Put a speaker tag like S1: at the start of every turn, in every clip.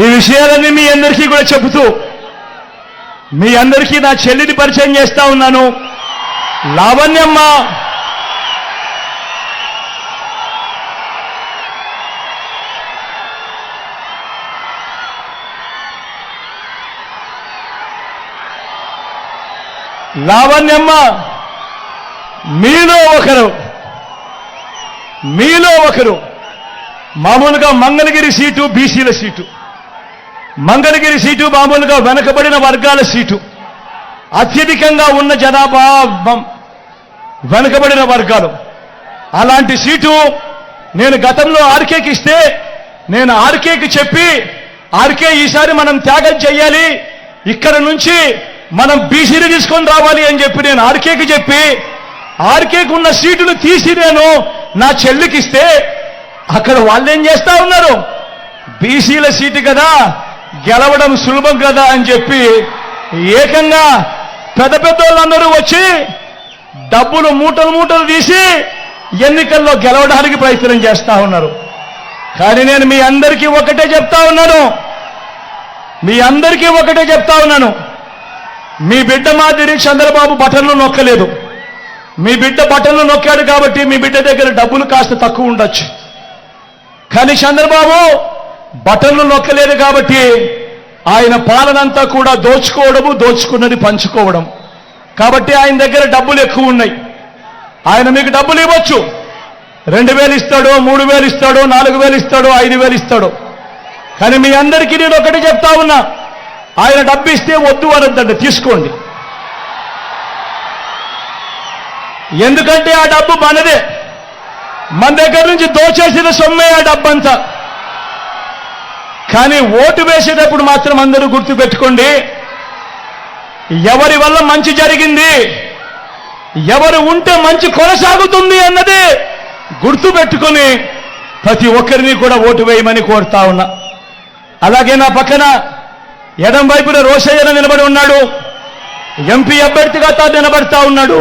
S1: ఈ విషయాలన్నీ మీ అందరికీ కూడా చెబుతూ మీ అందరికీ నా చెల్లిని పరిచయం చేస్తా ఉన్నాను. లావణ్యమ్మ! లావణ్యమ్మ! మీలో ఒకరు. మీలో ఒకరు. మామూలుగా మంగళగిరి సీటు బీసీల సీటు. మంగళగిరి సీటు మామూలుగా వెనకబడిన వర్గాల సీటు. అత్యధికంగా ఉన్న జనాభా వెనకబడిన వర్గాలు. అలాంటి సీటు నేను గతంలో ఆర్కేకి ఇస్తే నేను ఆర్కేకి చెప్పి ఆర్కే ఈసారి మనం త్యాగం చేయాలి ఇక్కడ నుంచి మనం బీసీని తీసుకొని రావాలి అని చెప్పి నేను ఆర్కేకి చెప్పి ఆర్కేకి ఉన్న సీటును తీసి నేను నా చెల్లికిస్తే అక్కడ వాళ్ళు ఏం చేస్తా ఉన్నారు? బీసీల సీటు కదా. గెలవడం సులభం కదా అని చెప్పి ఏకంగా పెద్ద పెద్ద వాళ్ళందరూ వచ్చి డబ్బులు మూటలు మూటలు తీసి ఎన్నికల్లో గెలవడానికి ప్రయత్నం చేస్తా ఉన్నారు. కానీ నేను మీ అందరికీ ఒకటే చెప్తా ఉన్నాను. మీ అందరికీ ఒకటే చెప్తా ఉన్నాను. మీ బిడ్డ మాదిరి చంద్రబాబు బటన్లు నొక్కలేదు. మీ బిడ్డ బటన్లు నొక్కాడు కాబట్టి మీ బిడ్డ దగ్గర డబ్బులు కాస్త తక్కువ ఉండొచ్చు. కానీ చంద్రబాబు బటన్లు నొక్కలేదు కాబట్టి ఆయన పాలనంతా కూడా దోచుకోవడము దోచుకున్నది పంచుకోవడం. కాబట్టి ఆయన దగ్గర డబ్బులు ఎక్కువ ఉన్నాయి. ఆయన మీకు డబ్బులు ఇవ్వచ్చు. రెండు వేలు ఇస్తాడో మూడు వేలు ఇస్తాడో నాలుగు వేలు ఇస్తాడో ఐదు వేలు ఇస్తాడో. కానీ మీ అందరికీ నేను ఒకటి చెప్తా ఉన్నా. ఆయన డబ్బు ఇస్తే వద్దు అనొద్దండి తీసుకోండి. ఎందుకంటే ఆ డబ్బు మనదే. మన దగ్గర నుంచి దోచేసిన సొమ్మే ఆ డబ్బంతా. కానీ ఓటు వేసేటప్పుడు మాత్రం అందరూ గుర్తు పెట్టుకోండి. ఎవరి వల్ల మంచి జరిగింది? ఎవరు ఉంటే మంచి కొనసాగుతుంది అన్నది గుర్తు పెట్టుకొని ప్రతి ఒక్కరిని కూడా ఓటు వేయమని కోరుతా ఉన్నా. అలాగే నా పక్కన ఎడం వైపున రోషయ్యన నిలబడి ఉన్నాడు. ఎంపీ అభ్యర్థిగా తాను నిలబడతా ఉన్నాడు.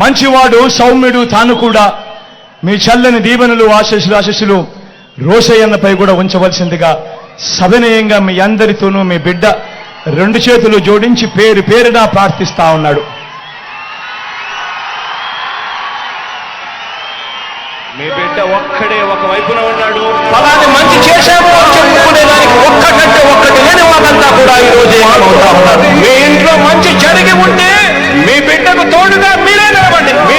S1: మంచివాడు సౌమ్యుడు తాను కూడా మీ చల్లని దీవెనలు ఆశస్సులు ఆశస్సులు రోషయ్యన్నపై కూడా ఉంచవలసిందిగా సవినయంగా మీ అందరితోనూ మీ బిడ్డ రెండు చేతులు జోడించి పేరు పేరున ప్రార్థిస్తా ఉన్నాడు. మీ బిడ్డ ఒక్కడే ఒక వైపున ఉన్నాడు. ఫలాని మంచి చేశాము అని చెప్పుకునేదానికి ఒక్కటంటే ఒక్కటి లేని వాళ్ళంతా కూడా ఈ రోజు మీ ఇంట్లో మంచి జరిగి ఉంటే మీ బిడ్డకు తోడుగా మీరే నిలబండి మీ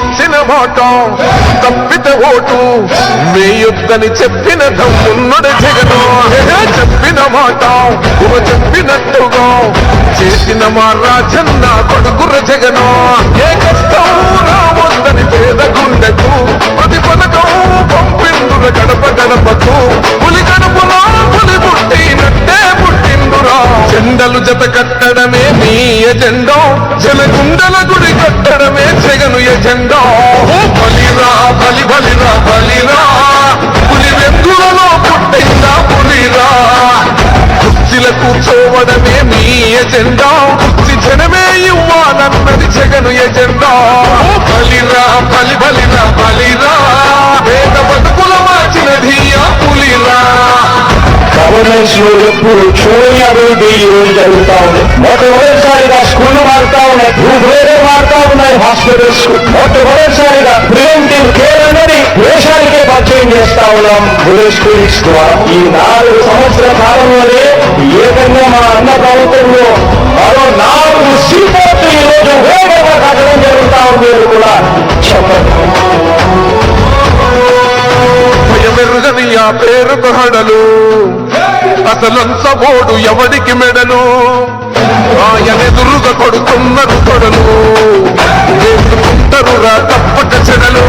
S2: ఇచ్చిన మాట తప్పిత ఓటు. మీ యుద్ధని చెప్పిన దమ్మున్నడు జగను. చెప్పిన మాట ఉమ చెప్పినట్టుగా. చేసిన మా రాజన్న కొడుకుర జగను. ఏ కష్టం రావద్దని పేద గుండెకు ప్రతి
S1: గవర్నెన్స్లో ఎప్పుడు చూని అభివృద్ధి ఈ రోజు జరుగుతా ఉంది. మొట్టమొదటిసారిగా స్కూళ్ళు మారుతా ఉన్నాయి. భూభేదే మారుతా ఉన్నాయి. హాస్పిటల్స్ మొట్టమొదటిసారిగా ప్రివెంటివ్ కేర్ అనేది దేశానికే పరిచయం చేస్తా ఉన్నాం. విలేజ్ క్లినిక్స్ ద్వారా. ఈ నాలుగు సంవత్సరాల కాలంలోనే ఏకంగా మా అన్న ప్రభుత్వంలో మరో నాలుగు సీపోర్టు ఈ రోజు వేగంగా కట్టడం జరుగుతా ఉంది కూడా చెప్పండి
S2: భయమెరుగని ఆ పేరుకు ఎవడికి మెడలు? ఆయనెదురుగా కొడుతున్నారు కొడలు వేసుకుంటారు రా తప్పక చెడలు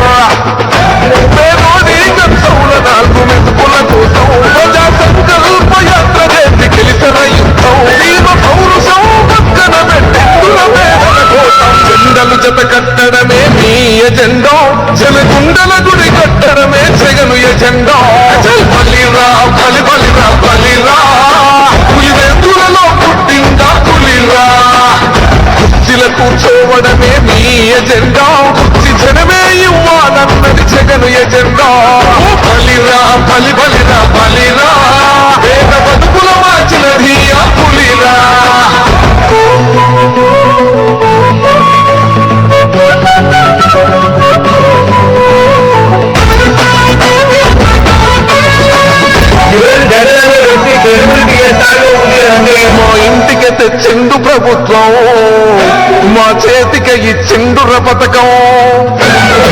S2: ఈ ఇచ్చిండుర పథకం.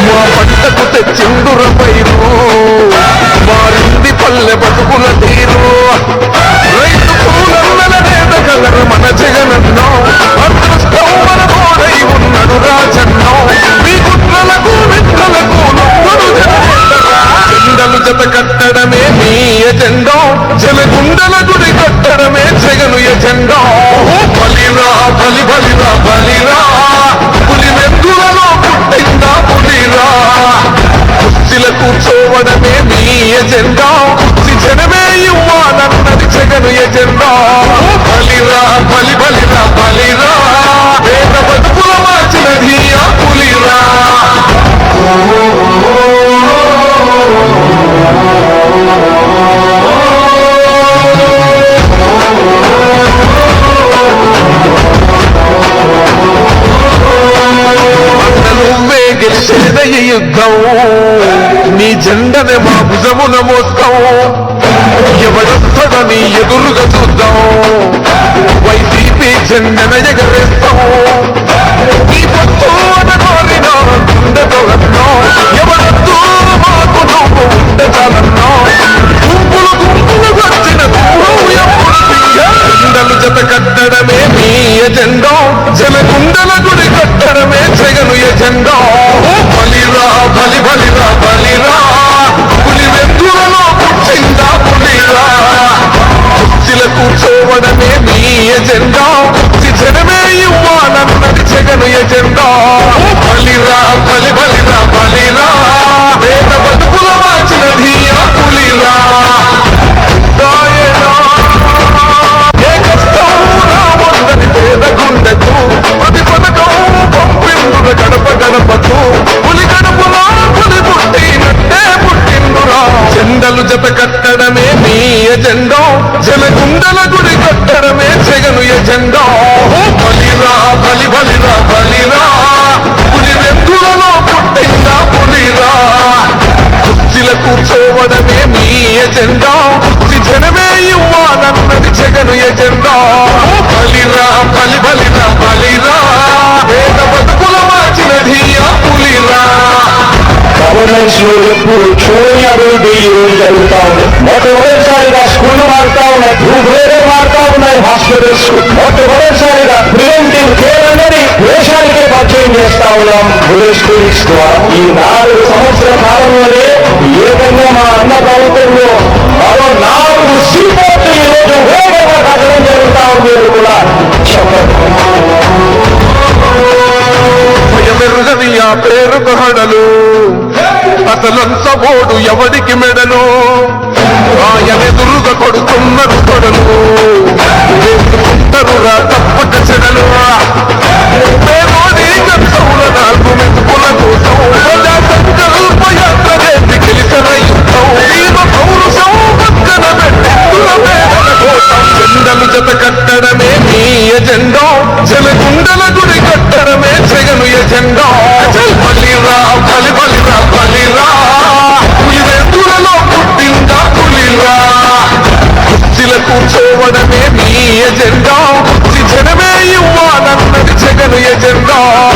S2: మా పంటకు తెచ్చిండుర పైరు. మారింది పల్లె బతుకుల తీరు. రైతు పూలన్నల నేత మన జగనన్నో. జనమే ఇవ్వాలన్నది జగను ఎజెండా. బలిరా బలి బలిరా బలిరా. వేద బతుకుల మార్చినది ఆ పులిరా. నువ్వే గెలిచేద యుద్ధం. నీ జెండనే మా భుజమున మోస్తావు. ఎదురుగా చూద్దాం. వైసీపీ జెండన ఎగరేస్తాం జగను బలిరా బలి బలిరా. బలిరా పులి వెందులలో పుట్టిందా పులిరా. కుర్చీల కూర్చోవడమే మీ ఎజెండా. జనమే ఇవ్వాలన్నది జగను ఎజెండా. బలిరా బలి బలిరా. బలిరా వేద బతుకుల మార్చినది ఆ పులిరా.
S1: గవర్నెన్స్ ఎప్పుడు చూడని జరుగుతా ఉంది. మొట్టమొదటిసారిగా స్కూల్ మారుతా ఉన్నాయి భూభేరే మారుతా హాస్పిటల్స్ మొట్టమొదటిసారిగా ప్రివెంటివ్ కేర్ అనేది దేశానికే పరిచయం చేస్తా ఉన్నాం. బుల్లెట్ స్కూల్స్ ద్వారా ఈ నాలుగు సంవత్సరాల కాలంలోనే ఏ విధంగా మా అన్న ప్రభుత్వంలో మరో నాలుగు సీపోర్ట్లు ఈ రోజు వేగంగా కట్టడం జరుగుతా ఉంది కూడా
S2: ఆ పేరు కహడలు అసలంత ఓడు ఎవడికి మెడలు? ఆయనెదురుగా కొడుతున్నారు కొడలు తప్పక చెడలు 也见到。